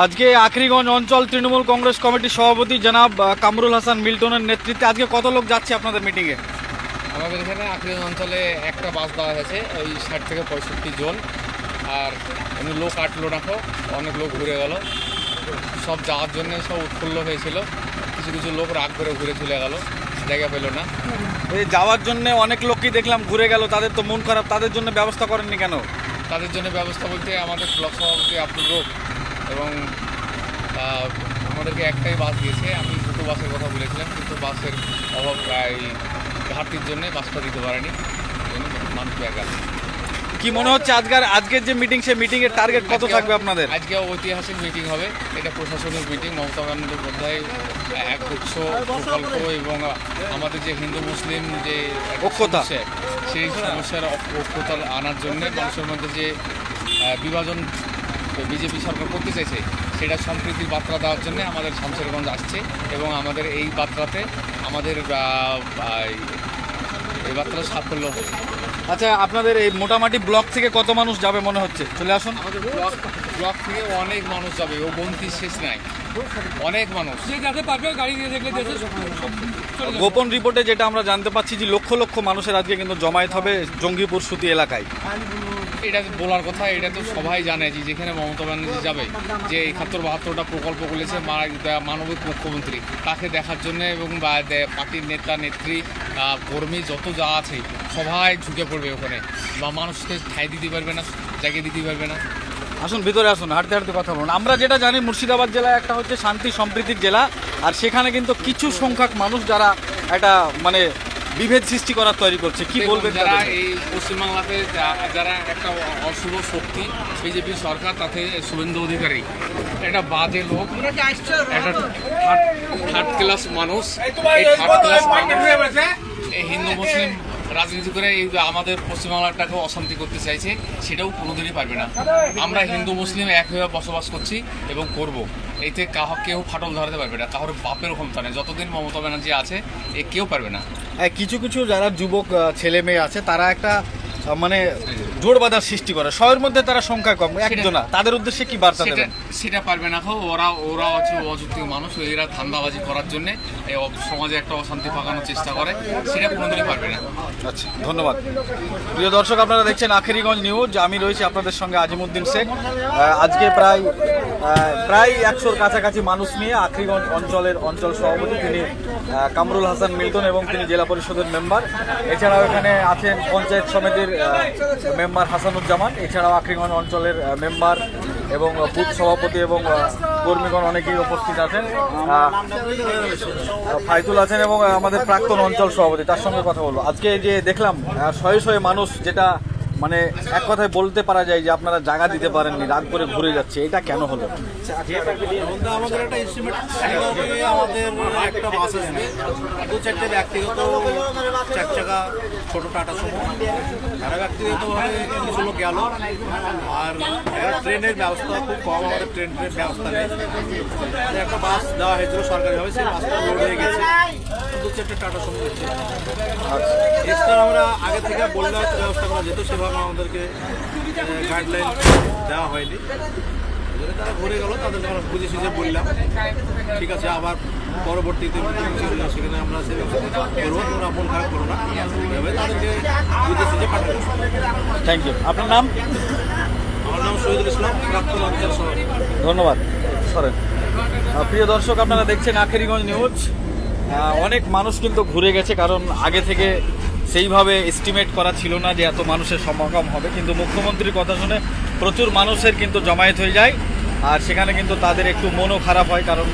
আজকে আখরিগঞ্জ অঞ্চল তৃণমূল কংগ্রেস কমিটির সভাপতি জনাব কামরুল হাসান মিল্টনের নেতৃত্বে আজকে কত লোক যাচ্ছে আপনাদের মিটিংয়ে আমাদের এখানে আখরিগঞ্জ অঞ্চলে একটা বাস দেওয়া হয়েছে ওই ষাট থেকে পঁয়ষট্টি জন। আর এমনি লোক আটলো রাখো অনেক লোক ঘুরে গেল। সব যাওয়ার জন্য সব উৎফুল্ল হয়েছিল। কিছু কিছু লোক রাগ করে ঘুরে চলে গেল জায়গা পেল না। এই যাওয়ার জন্য অনেক লোকই দেখলাম ঘুরে গেল তাদের তো মন খারাপ তাদের জন্য ব্যবস্থা করেননি কেন? তাদের জন্য ব্যবস্থা বলতে আমাদের ব্লক সভাপতি আব্দুল রোগ এবং আমাদেরকে একটাই বাস দিয়েছে। আমি দুটো বাসের কথা বলেছিলাম কিন্তু বাসের অভাব প্রায় ঘাটতির জন্য বাসটা দিতে পারেনি। মানুষ ব্যাগ কি মনে হচ্ছে আজকের আজকের যে মিটিং সে মিটিং এর টার্গেট কত থাকবে আপনাদের? আজকে ঐতিহাসিক মিটিং হবে। এটা প্রশাসনিক মিটিং মমতা বন্দ্যোপাধ্যায় এক উৎস প্রকল্প এবং আমাদের যে হিন্দু মুসলিম যে ঐক্যতা। সমস্যা, সেই সমস্যার অ- ঐক্যতা আনার জন্য মানুষের মধ্যে যে আহ, বিভাজন বিজেপি সরকার করতে চাইছে সেটা সম্প্রীতির বার্তা দেওয়ার জন্য আমাদের শামসেরগঞ্জ আসছে এবং আমাদের এই বার্তাতে আমাদের এই বার্তাটা সাফল্য হবে। আচ্ছা আপনাদের এই মোটামুটি ব্লক থেকে কত মানুষ যাবে মনে হচ্ছে? চলে আসুন। আমাদের ব্লক ব্লক থেকে অনেক মানুষ যাবে ও বন্তি শেষ নাই। অনেক মানুষ। যে যাতে পারবে গাড়ি দিয়ে দেখলে গোপন রিপোর্টে যেটা আমরা জানতে পাচ্ছি যে লক্ষ লক্ষ মানুষের আজকে কিন্তু জমায়েত হবে জঙ্গিপুর সুতি এলাকায়। এটা বলার কথা, এটা তো সবাই জানে যে যেখানে মমতা ব্যানার্জি যাবে, যে একাত্তর বাহাত্তরটা প্রকল্প মা- মানবিক মুখ্যমন্ত্রী। তাকে দেখার জন্য এবং পার্টির নেতা, নেত্রী কর্মী, যত যা আছে, সবাই ঝুঁকে পড়বে ওখানে। বা মানুষকে ঠাই দিতে পারবে না জায়গা দিতে পারবে না। আসুন, ভিতরে আসুন, হাঁটতে হাঁটতে কথা বলুন। আমরা যেটা জানি, মুর্শিদাবাদ জেলা একটা হচ্ছে শান্তি সম্প্রীতির জেলা, আর সেখানে কিন্তু কিছু সংখ্যক মানুষ যারা একটা মানে বিভেদ সৃষ্টি করার তৈরি করছে। কি বলবে বলবেন যারা এই পশ্চিমবাংলাতে যা- যারা একটা অশুভ শক্তি বিজেপি সরকার তাতে শুভেন্দু অধিকারী। একটা বাজে লোক একটা থার্ড ক্লাস মানুষ। এই থার্ড ক্লাস মানুষ এই হিন্দু মুসলিম রাজনীতি করে এই আমাদের পশ্চিমবাংলাটাকে অশান্তি করতে চাইছে, সেটাও কোনোদিনই পারবে না। আমরা হিন্দু, মুসলিম এক হয়ে বসবাস করছি এবং করব। এতে কাহ, কেউ ফাটল ধরাতে পারবে না, কাহোর বাপের ক্ষমতা নেই। যতদিন মমতা ব্যানার্জি আছে, এ কেউ পারবে না। কিছু কিছু যারা যুবক ছেলে মেয়ে আছে, তারা একটা মানে জোর বাঁধার সৃষ্টি করে। শহরের মধ্যে তারা সংখ্যা কম একজনা। তাদের উদ্দেশ্যে কি বার্তা দেবেন? সেটা পারবে না খাও ওরা ওরা হচ্ছে অযৌক্তিক মানুষ। এরা ধান্দাবাজি করার জন্য সমাজে একটা অশান্তি পাকানোর চেষ্টা করে। সেটা কোনোদিনই পারবে না। আচ্ছা ধন্যবাদ। প্রিয় দর্শক আপনারা দেখছেন আখেরিগঞ্জ নিউজ। আমি রয়েছি আপনাদের সঙ্গে আজিমুদ্দিন শেখ। আজকে প্রায় প্রায় একশোর কাছাকাছি মানুষ নিয়ে আখরিগঞ্জ অঞ্চলের অঞ্চল সভাপতি তিনি কামরুল হাসান মিল্টন এবং তিনি জেলা পরিষদের মেম্বার। এছাড়াও এখানে আছেন পঞ্চায়েত সমিতির মেম্বার হাসানুজ্জামান, এছাড়াও আক্রিগঞ্জ অঞ্চলের মেম্বার এবং বুথ সভাপতি এবং কর্মীগণ অনেকেই উপস্থিত আছেন। ফাইতুল আছেন এবং আমাদের প্রাক্তন অঞ্চল সভাপতি, তার সঙ্গে কথা বলব। আজকে যে দেখলাম শয়ে শয়ে মানুষ যেটা মানে এক কথায় বলতে পারা যায় যে আপনারা জায়গা দিতে পারেননি রাগ করে ঘুরে যাচ্ছে, এটা কেন হলো? আমাদের একটা আমাদের একটা বাস দু চারটে ব্যক্তিগত চার চাকা ছোটো টাটা সুমো। তারা ব্যক্তিগতভাবে কিছু লোক গেল। আর ট্রেনের ব্যবস্থা খুব কম, আমাদের ট্রেন ট্রেন ব্যবস্থা নেই। একটা বাস দেওয়া হয়েছিল সরকারিভাবে, সেই বাসটা লোড হয়ে গেছে। দু চারটে টাটা সুমো গেছে এছাড়া আমরা আগে থেকে বললে হয়তো ব্যবস্থা করা যেত সেভাবে আমাদেরকে গাইডলাইন দেওয়া হয়নি। তারা ঘুরে গেল তাদেরকে আমরা বুঝে সুঝে বললাম। ঠিক আছে আবার পরবর্তীতে সেখানে আমরা সে করব। তোমরা মন খারাপ করো না। তাদেরকে বুঝে সুঝে পাঠাবো থ্যাংক ইউ আপনার নাম? আমার নাম শহীদুল ইসলাম প্রাক্তন অঞ্চল সভাপতি। ধন্যবাদ। সরেন। প্রিয় দর্শক আপনারা দেখছেন আখেরিগঞ্জ নিউজ। অনেক মানুষ কিন্তু ঘুরে গেছে কারণ আগে থেকে সেইভাবে এস্টিমেট করা ছিল না যে এত মানুষের সমাগম হবে। কিন্তু মুখ্যমন্ত্রীর কথা শুনে প্রচুর মানুষের কিন্তু জমায়েত হয়ে যায় আর সেখানে কিন্তু তাদের একটু মনও খারাপ হয় কারণ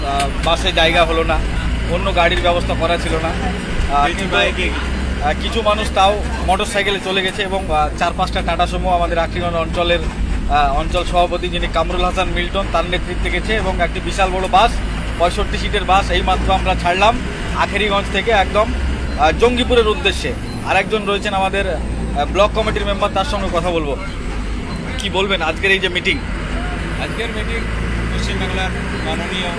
বাসে জায়গা হলো না অন্য গাড়ির ব্যবস্থা করা ছিল না। কিছু মানুষ তাও মোটর সাইকেলে চলে গেছে এবং চার পাঁচটা টাটা সুমো আমাদের আখরিগঞ্জ অঞ্চলের অঞ্চল সভাপতি যিনি কামরুল হাসান মিল্টন তার নেতৃত্বে গেছে এবং একটি বিশাল বড় বাস পঁয়ষট্টি সিটের বাস এই মাত্র আমরা ছাড়লাম। আখেরিগঞ্জ থেকে একদম জঙ্গিপুরের উদ্দেশ্যে আরেকজন রয়েছেন আমাদের ব্লক কমিটির মেম্বার, তার সঙ্গে কথা বলব। কি বলবেন আজকের এই যে মিটিং আজকের মিটিং পশ্চিমবাংলার মাননীয়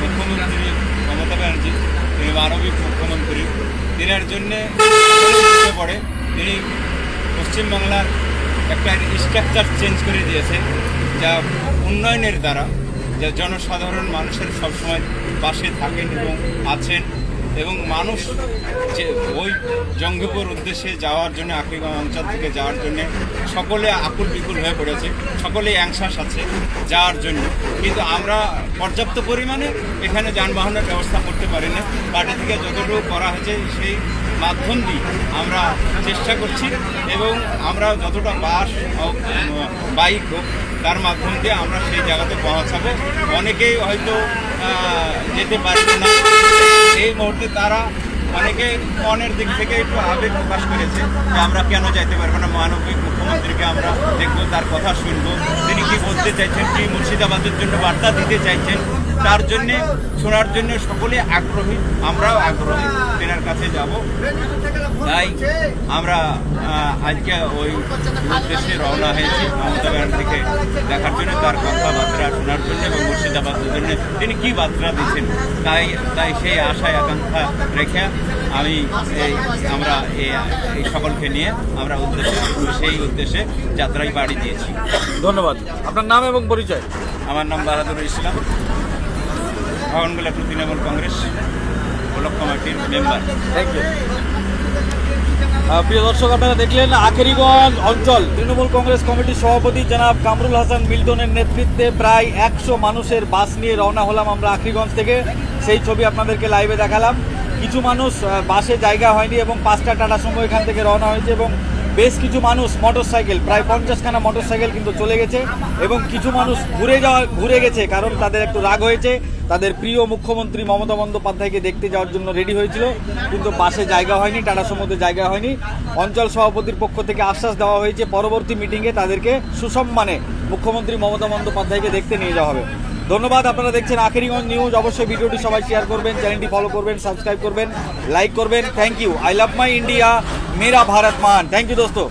মুখ্যমন্ত্রী মমতা ব্যানার্জি, তিনি মানবিক মুখ্যমন্ত্রী। তিনার জন্যে পড়ে, তিনি পশ্চিমবাংলার একটা স্ট্রাকচার চেঞ্জ করে দিয়েছে, যা উন্নয়নের দ্বারা, যা জনসাধারণ, মানুষের সবসময় পাশে থাকেন এবং আছেন। এবং মানুষ যে ওই জঙ্গিপুর উদ্দেশ্যে যাওয়ার জন্য, আফ্রিকা অঞ্চল থেকে যাওয়ার জন্য সকলে আকুল বিকুল হয়ে পড়েছে সকলে অ্যাংশাস আছে যাওয়ার জন্য। কিন্তু আমরা পর্যাপ্ত পরিমাণে এখানে যানবাহনের ব্যবস্থা করতে পারি না পার্টি থেকে যতটুকু করা হয়েছে, সেই মাধ্যম দিয়ে আমরা চেষ্টা করছি এবং আমরা যতটা বাস হোক বাইক হোক, তার মাধ্যম দিয়ে আমরা সেই জায়গাতে পৌঁছাবো। অনেকেই হয়তো যেতে পারবে না। এই মুহূর্তে তারা অনেকে মনের দিক থেকে একটু আবেগ প্রকাশ করেছে যে আমরা কেন যাইতে পারব না? মানবিক মুখ্যমন্ত্রীকে আমরা দেখব, তার কথা শুনব। তিনি কি বলতে চাইছেন? কি মুর্শিদাবাদের জন্য বার্তা দিতে চাইছেন? তার জন্যে শোনার জন্য সকলে আগ্রহী আমরাও আগ্রহী তেনার কাছে যাব। তাই আমরা আজকে ওই উদ্দেশ্যে রওনা হয়েছি মমতা ব্যানার্জিকে দেখার জন্য তার কথাবার্তা শোনার জন্য এবং মুর্শিদাবাদের জন্য তিনি কী বার্তা দিচ্ছেন তাই তাই সেই আশায় আকাঙ্ক্ষা রেখে আমি এই আমরা এই সকলকে নিয়ে আমরা উদ্দেশ্যে সেই উদ্দেশ্যে যাত্রায় বাড়ি দিয়েছি। ধন্যবাদ। আপনার নাম এবং পরিচয়? আমার নাম বাহাদুর ইসলাম। ভবনগোলা তৃণমূল কংগ্রেস ব্লক কমিটির মেম্বার থ্যাংক ইউ প্রিয় দর্শক আপনারা দেখলেন আখেরিগঞ্জ অঞ্চল। তৃণমূল কংগ্রেস কমিটির সভাপতি জনাব কামরুল হাসান মিল্টনের নেতৃত্বে প্রায় একশো মানুষের বাস নিয়ে রওনা হলাম আমরা আখরিগঞ্জ থেকে। সেই ছবি আপনাদেরকে লাইভে দেখালাম। কিছু মানুষ বাসে জায়গা হয়নি এবং পাঁচটা টাটার সময় এখান থেকে রওনা হয়েছে এবং বেশ কিছু মানুষ মোটরসাইকেল প্রায় পঞ্চাশখানা মোটরসাইকেল কিন্তু চলে গেছে এবং কিছু মানুষ ঘুরে যাওয়া, ঘুরে গেছে কারণ তাদের একটু রাগ হয়েছে। তাদের প্রিয় মুখ্যমন্ত্রী মমতা বন্দ্যোপাধ্যায়কে দেখতে যাওয়ার জন্য রেডি হয়েছিল, কিন্তু বাসে জায়গা হয়নি, টাটা সমুদ্রে জায়গা হয়নি। অঞ্চল সভাপতির পক্ষ থেকে আশ্বাস দেওয়া হয়েছে, পরবর্তী মিটিংয়ে তাদেরকে সুসম্মানে মুখ্যমন্ত্রী মমতা বন্দ্যোপাধ্যায়কে দেখতে নিয়ে যাওয়া হবে। ধন্যবাদ, আপনারা দেখছেন আখেরিগঞ্জ নিউজ। অবশ্যই ভিডিওটি সবাই শেয়ার করবেন চ্যানেলটি ফলো করবেন সাবস্ক্রাইব করবেন লাইক করবেন। Thank you I love my India মেরা ভারত মান থ্যাংক ইউ দোস্তো